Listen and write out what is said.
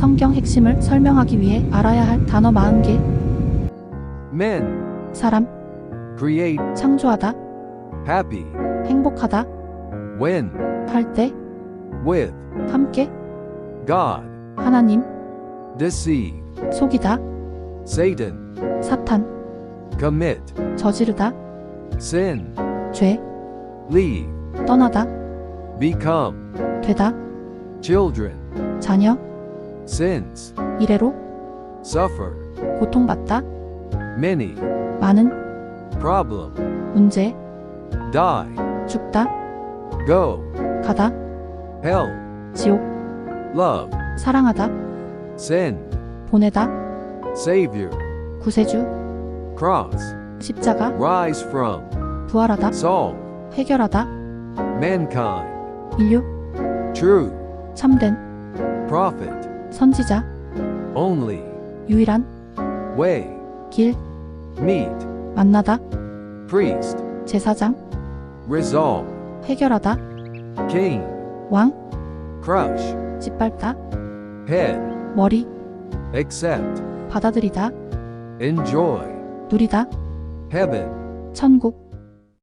성경 핵심을 설명하기 위해 알아야 할 단어 40개. Men. 사람, Create. 창조하다, Happy. 행복하다, When. 할 때, With. 함께, God. 하나님, Deceive. 속이다, Satan. 사탄, Commit. 저지르다, Sin. 죄, Leave. 떠나다, Become. 되다, Children. 자녀, Sins. 이래로, Suffer. 고통받다, Many. 많은, Problem. 문제, Die. 죽다, Go. 가다, Hell. 지옥, Love. 사랑하다, Send. 보내다, Savior. 구세주, Cross. 십자가, Rise from. 부활하다, Solve. 해결하다, Mankind. 인류, True. 참된, Prophet. 선지자, Only. 유일한, Way. 길, Meet. 만나다, Priest. 제사장, Resolve. 해결하다, King. 왕, Crush. 짓밟다, Head. 머리, Accept. 받아들이다, Enjoy. 누리다, Heaven. 천국,